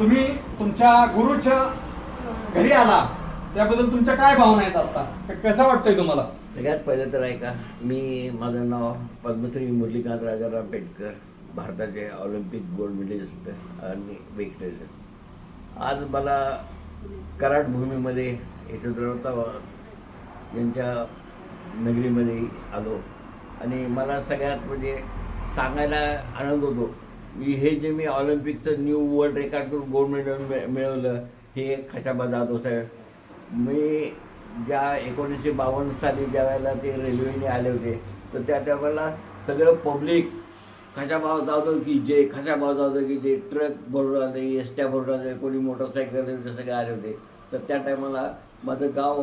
तुम्ही तुमच्या गुरुच्या घरी आला त्याबद्दल तुमच्या काय भावना आहेत आता? कसं वाटतंय तुम्हाला? सगळ्यात पहिलं तर ऐका मी माझं नाव पद्मश्री मुरलीकांत राजाराम पेटकर भारताचे ऑलिम्पिक गोल्ड मेडलिस्ट आणि वेक्टरेजर आज मला कराड भूमीमध्ये यशोधराव यांच्या नगरीमध्ये आलो आणि मला सगळ्यात म्हणजे सांगायला आनंद होतो. हे जे मी ऑलिम्पिकचं न्यू वर्ल्ड रेकॉर्ड करून गोल्ड मेडल मिळवलं हे खशाबा जाधव साहेब? मी ज्या एकोणीसशे बावन्न साली ज्या वेळेला ते रेल्वेने आले होते तर त्या त्यावेळेला सगळं पब्लिक खशाभाव जाधव की जे खशाभाव जाधव की जे ट्रक भरून आले एसट्या भरून आले कोणी मोटरसायकल ते सगळे आले होते. तर त्या टायमाला माझं गाव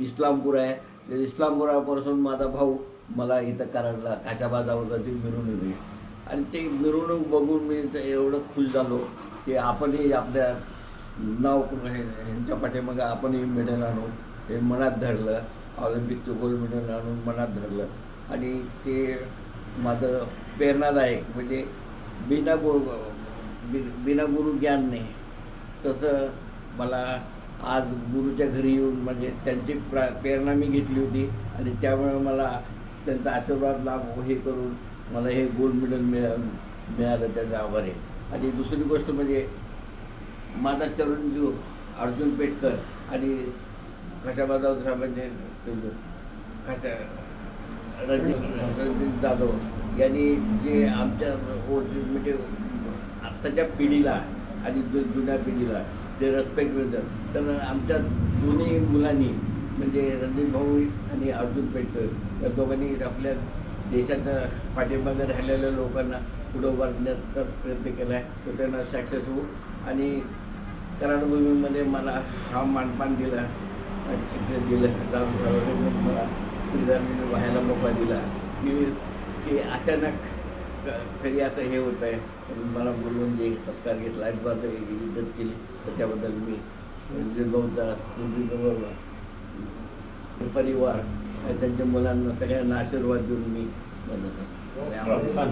इस्लामपूर आहे. तर इस्लामपुरापासून माझा भाऊ मला इथं कराडला काशाबा जाधवची मिळून येते आणि ते मिरवणूक बघून मी तर एवढं खुश झालो की आपणही आपल्या नाव ह्यांच्या पाठीमागं आपणही मेडल आणू हे मनात धरलं. ऑलिम्पिकचं गोल्ड मेडल आणून मनात धरलं. आणि ते माझं प्रेरणादायक म्हणजे बिना गुरु बि- बिना गुरु ज्ञान नाही. तसं मला आज गुरुच्या घरी येऊन म्हणजे त्यांची प्रा प्रेरणा मी घेतली होती. आणि त्यामुळे मला त्यांचा आशीर्वाद लाभ हे करून मला हे गोल्ड मेडल मिळा मिळालं त्याचा आभार आहे. आणि दुसरी गोष्ट म्हणजे माझा तरुण जीव अर्जुन पेटकर आणि खशाबाजाव साहेबांचे खशा रणजित जाधव यांनी जे आमच्या म्हणजे आत्ताच्या पिढीला आणि जु जुन्या पिढीला ते रेस्पेक्ट मिळतं तर आमच्या दोन्ही मुलांनी म्हणजे रणजित भाऊ आणि अर्जुन पेटकर या दोघांनी आपल्या देशाच्या जर राहिलेल्या लोकांना पुढं उभारण्याचा प्रयत्न केला आहे तो त्यांना सक्सेस होऊ आणि कराडभूमीमध्ये मला हा मानपान दिला आणि शिक्षण दिलं. राम साहेबांनी मला श्रीरामाने व्हायला मोका दिला. की की अचानक क- कधी असं हे होत आहे. पण मला बोलून जे सत्कार घेतला अजिबात इज्जत केली. तर त्याबद्दल मी भाऊचा परिवार त्यांच्या मुलांना सगळ्यांना आशीर्वाद देऊन मी छान